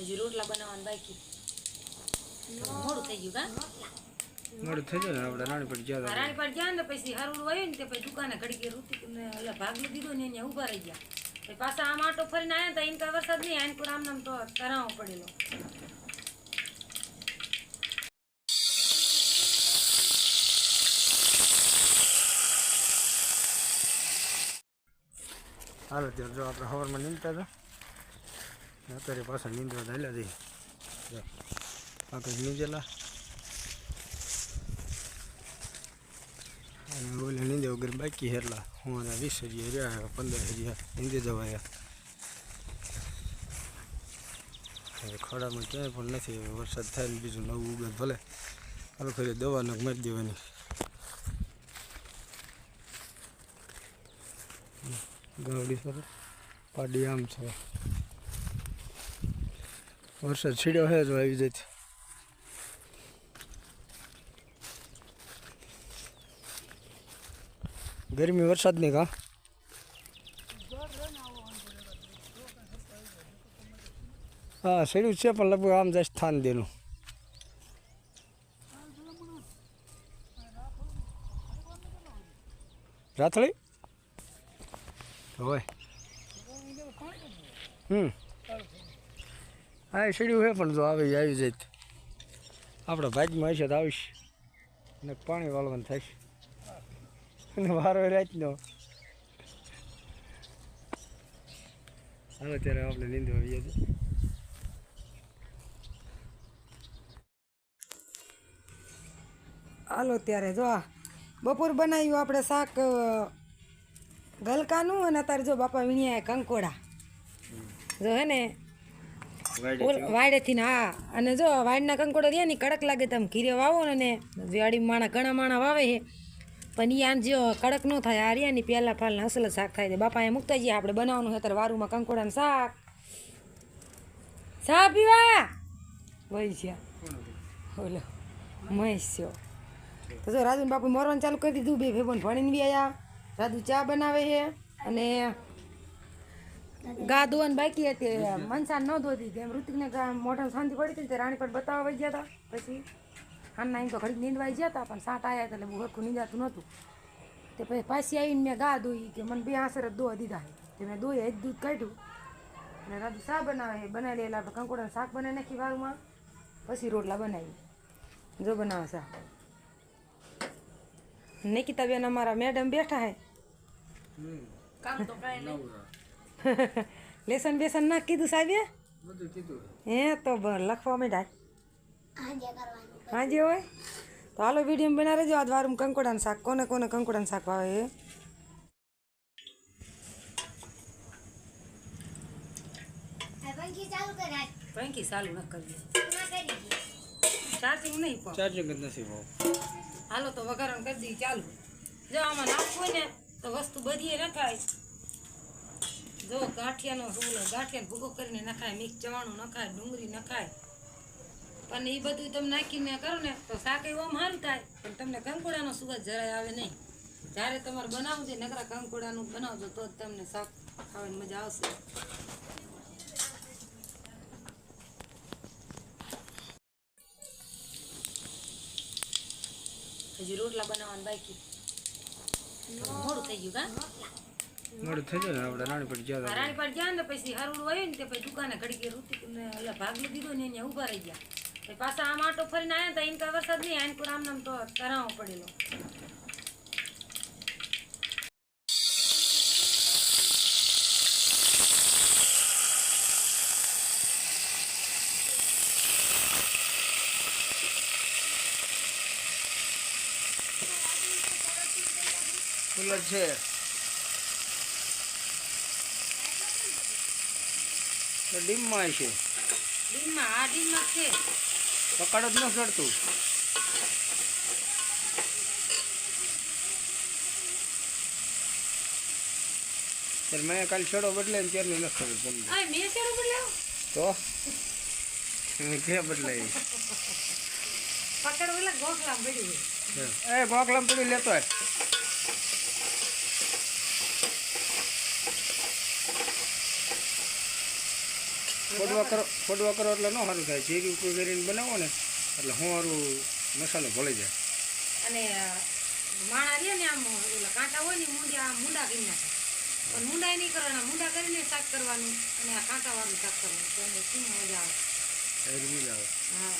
હજી રોટલા બનાવવાનું બાકી. મોડું થઈ ગયું કા મોડું થઈ જાય ને આપણે આ ગયા રાણી પાડ ગયા ને પછી હરવું હોય ને તે પછી દુકાને ઘડી ને એટલે ભાગલું દીધું ને અહીંયા ઊભા રહી ગયા. પછી પાછા આમ આટો ફરીને આવ્યા તા ઇનકા વરસાદ નહીં આનકુર આમ નામ તો તરાવો પડેલો. હાલો જો આપણે સવારમાં નીકળતા હતા. અત્યારે પાછા નીંદવા ચાલ્યા જઈએ જો આગળ નીંદેલા અને ઓલે નીંદે વગર બાકી હેરલા હું અને વીસ હજી રહ્યા પંદર હજી નીંદે જવાયા હવે ખડામાં ક્યાંય પણ નથી. હવે વરસાદ થાય ને બીજું નવું ઉગે ભલે. હાલો ખાલી દવા નગ મારી દેવાની. ગાવડી સર પાડી આમ છે. વરસાદ છીડ્યો હે જો આવી જાય ગરમી વરસાદની કા? હા સીડ્યું છે, પણ લગભગ આમ જાય સ્થાન દેનું રાથળી? હોય હમ. હા સીડ્યું છે પણ જો આવે આવી જાય. આપણા ભાગમાં હશે તો આવીશ. ને પાણી વાળવાનું થશે અને વારો રાતનો. હાલો ત્યારે આપણે નીંદવા આવીએ છીએ. હાલો ત્યારે જો બપોર બનાવ્યું આપણે શાક ગલકાનું અને અત્યારે જો બાપા વીણ્યા કંકોડા. જો હે ને વાડેથી ને હા અને જો વાડના કંકોડા રહ્યા ને કડક લાગે તમે ઘીરે વાવો ને વાડી માણા ઘણા માણા વાવે છે. પણ આન જો કડક ન થાય આ રહ્યા ની પહેલા ફાલના અસલ શાક થાય છે. બાપા એ મૂકતા જઈએ આપણે બનાવવાનું અત્યારે વારુમાં કંકોડાનું શાક. ચા પીવા? વહી છે ઓલો મહેશ્યો તો જો રાજુ બાપુ મરવાનું ચાલુ કરી દીધું બે ભેગોને ભણીને બી આયા. રાજુ ચા બનાવે છે અને ગા ધોવાની બાકી હતી મનસા ન ધોતી તેમ ઋતિકને ગા મોઢામાં શાંતિ પડી હતી તે રાણી પર બતાવવા વહી ગયા હતા પછી હાના એમ તો ઘડી નીંદવાઈ ગયા હતા પણ સાટ આવ્યા એટલે બહુ હરખું નીંદાતું નહોતું. તે પછી પાછી આવીને મેં ગા ધોઈ કે મને બે આસર જ દોવા દીધા તે મેં દોઈ હજ દૂધ કાઢ્યું અને રાજુ શા બનાવે બનાવી લેલા કંકોડાનું શાક બનાવી નાખી વાગમાં પછી રોટલા બનાવી. જો બનાવે શા નિકિતા બેન અમારા મેડમ બેઠા હે કામ તો કાંઈ નહીં. લેસન બેસન ના કીધું સાહેબે? બધું કીધું હે તો લખવા માંડ્યા. હાજે હોય? તો હાલો વીડિયો બના રહેજો. આ દ્વારું કંકોડાનું શાક. કોને કોને કંકોડાનું શાક ભાવે એ પંખી ચાલુ ન કરવી ચાર્જિંગ નહીં પણ ચાર્જિંગ જ નથી ભાવ. હાલો તો વઘારણ કરી દઈએ ચાલુ. જો આમાં નાખવું હોય ને તો વસ્તુ બધી નખાય જો ગાંઠિયાનો ઓલો ગાંઠિયાનો ભૂગો કરીને નખાય મિક્સ ચવાણું નખાય, ડુંગળી નખાય. પણ એ બધું તમે નાખીને કરો ને, તો શાક એવું આમ સારું થાય. પણ તમને કંકોડાનો સુગંધ જરાય આવે નહીં. જ્યારે તમારે બનાવવું છે નકરા કંકોડાનું બનાવજો, તો જ તમને શાક ખાવાની મજા આવશે. હજી રોટલા બનાવવાનું બાકી. મોડું થઈ ગયું કા? મોડું થઈ જાય ને આપણે પડી ગયા રાણી પાડ ગયા ને પછી હરવું વયું ને તે પછી દુકાને ઘડી ને એટલે ભાગલું દીધો ને અહીંયા ઊભા રહી ગયા. પછી પાછા આમ આટો ફરીને આવ્યા તા ઇનકા વરસાદ નહીં આનકુર આમ નામ તો તરાવો પડેલો. છે. તો ડીમમાં છે ડીમમાં આ ડીમમાં છે. પકડ જ ન ચડતું ત્યારે મેં કાલે છેડો બદલે ને ત્યારની નથી ખબર તમને મેં તો? ક્યાં બદલાય? પકડ ઓલા ગોખલામ પડ્યું એ ગોખલામ પડી લેતો હોય ફોડવા કરો ફોડવા કરો એટલે ન સારું થાય. જીરું કરીને બનાવો ને એટલે હું સારું મસાલો ભળી જાય. અને માણા રે ને આમ ઓલા કાંટા હોય ને મૂંડા આમ મૂંડા કરી નાખે. પણ મૂંડા નહીં કરવાના. મૂંડા કરીને શાક કરવાનું અને આ કાંટાવાળું શાક કરવાનું. તો એને શું મજા આવે? મજા આવે. હા.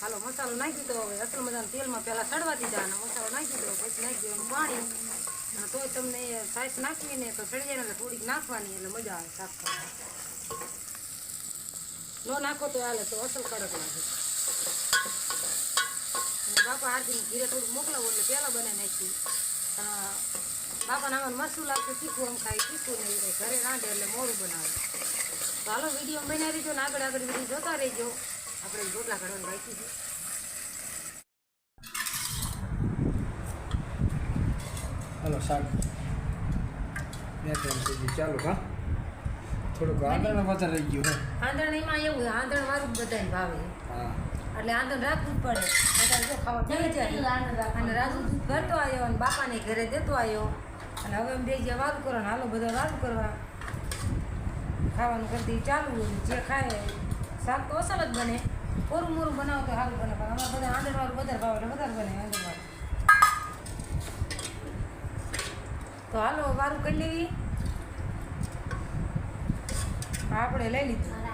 હાલો મસાલો નાખી દો હવે. અસલ મજાના તેલમાં પહેલાં સડવા દીધા અને મસાલો નાખી દો પછી નાખી દો પાણી. તોય તમને સાઈસ નાખવી ને તો સડી જાય થોડીક નાખવાની એટલે મજા આવે શાક કરવાની ન નાખો તો હાલે, તો અસલ કડક લાગે. બાપા આરતીને ઘીરે થોડું મોકલાવો એટલે પહેલાં બને નાખ્યું. બાપાને આમાં મસું લાગતું તીખું આમ ખાય શીખવું નહીં ઘરે રાંધે એટલે મોડું બનાવે. તો હાલો, વીડિયો બનાવી રહેજો ને આગળ આગળ વીડિયો જોતા રહેજો. આપણે રોટલા ઘડવાનું રાખી છે. હાલો શાક બે ત્રણ સુધી ચાલુ હા. થોડુંક આંધણ વધારે રહી ગયું આંધણ એમાં એવું આંધણ વાળું બધા બધાને ભાવે. હા. એટલે આંધણ રાખવું જ પડે. જો ખાવા થઈ જાય અને રાજુ દૂધ ભરતો આવ્યો અને બાપાને ઘરે દેતો આવ્યો અને હવે એમ બે જ્યાં કરો ને હાલો બધો વારું કરવા. ખાવાનું કરતી ચાલુ જે ખાય શાક તો અસલ જ બને. કોરું મોરું બનાવો તો સારું બને પણ અમારે બધા આંધણ વાળું વધારે ભાવે એટલે વધારે બને આંધણ તો હાલો વારું કરી લેવી. આપણે લઈ લીધું.